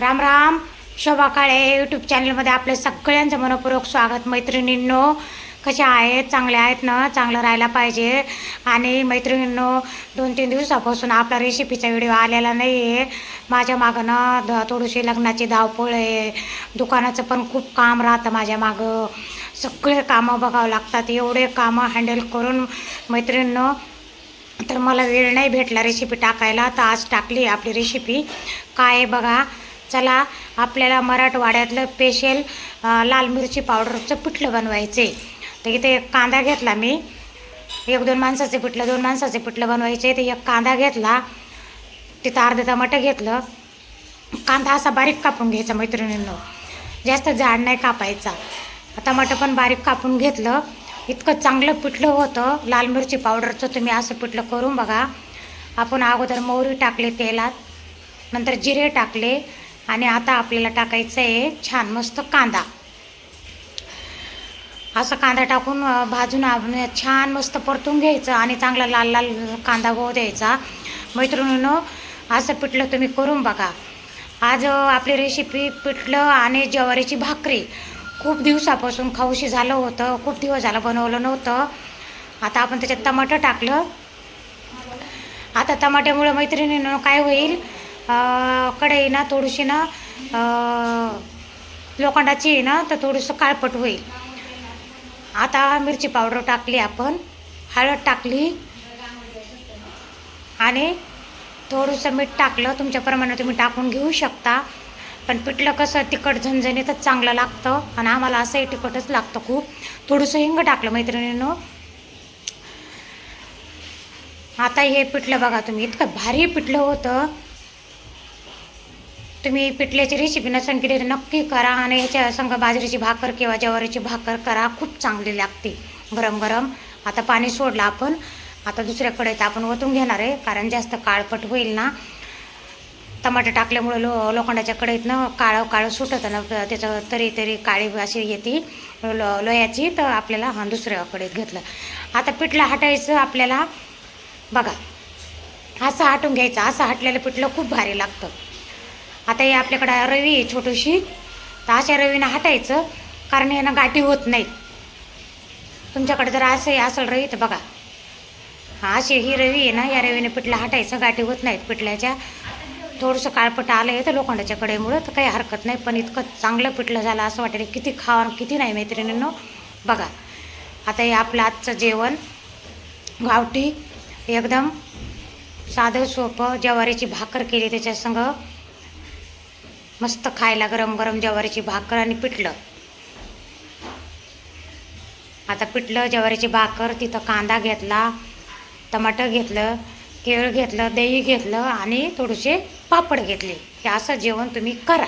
Ram Ram. Shobha Kale YouTube चॅनलमध्ये आपलं सगळ्यांचं मनपूर्वक स्वागत. मैत्रिणींनो कसे आहेत? चांगले आहेत ना? चांगलं राहायला पाहिजे. आणि मैत्रिणींनो दोन तीन दिवसापासून आपला रेसिपीचा व्हिडिओ आलेला नाही आहे माझ्या मागं ना द थोडीशी लग्नाची धावपळ आहे. दुकानाचं पण खूप काम राहतं माझ्या मागं. सगळे कामं बघावं लागतात. एवढे कामं हँडल करून मैत्रिणींनो तर मला वेळ नाही भेटला रेसिपी टाकायला. तर आज टाकली आपली रेसिपी काय आहे बघा? चला आपल्याला मराठवाड्यातलं स्पेशल लाल मिरची पावडरचं पिठलं बनवायचं आहे तर इथे एक कांदा घेतला मी. एक दोन माणसाचे पिठलं दोन माणसाचे पिठलं बनवायचे तर एक कांदा घेतला. तिथं अर्धं टमाटं घेतलं. कांदा असा बारीक कापून घ्यायचा मैत्रिणींनो. जास्त जाड नाही कापायचा. टमाटं पण बारीक कापून घेतलं. इतकं चांगलं पिठलं होतं. लाल मिरची पावडरचं तुम्ही असं पिठलं करून बघा. आपण अगोदर मोहरी टाकले तेलात. नंतर जिरे टाकले. आणि आता आपल्याला टाकायचं आहे छान मस्त कांदा. असं कांदा टाकून भाजून आपण छान मस्त परतून घ्यायचं आणि चांगला लाल लाल कांदा गो द्यायचा. मैत्रिणीनं असं पिठलं तुम्ही करून बघा. आज आपली रेसिपी पिठलं आणि ज्वारीची भाकरी. खूप दिवसापासून खाऊशी झालं होतं खूप दिवस झालं बनवलं नव्हतं. आता आपण त्याच्यात टमाटं टाकलं. आता टमाट्यामुळं मैत्रिणीनं काय होईल? कढई ना थोडीशी ना लोखंडाची आहे ना तर थोडंसं काळपट होईल. आता मिरची पावडर टाकली आपण. हळद टाकली. आणि थोडंसं मीठ टाकलं. तुमच्याप्रमाणे तुम्ही टाकून घेऊ शकता. पण पिठलं कसं तिखट झणझणीतच चांगलं लागतं. आणि आम्हाला असंही तिखटच लागतं खूप. थोडंसं हिंग टाकलं मैत्रिणीनं. आता हे पिठलं बघा तुम्ही इतकं भारी पिठलं होतं. तुम्ही पिठल्याची रेसिपी नसेल केली तर नक्की करा आणि याच्या संग बाजरीची भाकर किंवा ज्वारीची भाकर करा. खूप चांगली लागते. गरम गरम. आता पाणी सोडलं आपण. आता दुसऱ्याकडे तर आपण ओतून घेणार आहे. कारण जास्त काळपट होईल ना. टमाटर टाकल्यामुळं लो लोखंडाच्या कढईतनं काळं काळं सुटतं ना. त्याचं तरी तरी काळी अशी येते. लो लोयाची तर आपल्याला हा दुसऱ्या कढईत घेतलं. आता पिठलं हटायचं आपल्याला. बघा. असं हटून घ्यायचं. असं हटलेलं पिठलं खूप भारी लागतं. आता हे आपल्याकडं रवी आहे छोटीशी. तर अशा रवीनं हटायचं कारण यानं गाठी होत नाहीत. तुमच्याकडे जर असंही असेल रवी तर बघा. हा अशी ही रवी आहे ना या रवीने पिठलं हटायचं गाठी होत नाहीत पिठल्याच्या. थोडंसं काळपट आलं आहे तर लोखंडाच्या कडेमुळं तर काही हरकत नाही पण इतकं चांगलं पिठलं झालं असं वाटेल किती खावा किती नाही मैत्रिणींनो. बघा आता हे आपलं आजचं जेवण गावठी एकदम साधं सोपं ज्वारीची भाकर केली त्याच्या संग. मस्त खायला गरम गरम ज्वारीची भाकर आणि पिठलं. आता पिठलं ज्वारीची भाकर तिथं कांदा घेतला टमाटर घेतलं केळ घेतलं दही घेतलं आणि थोडेसे पापड घेतले. हे असं जेवण तुम्ही करा.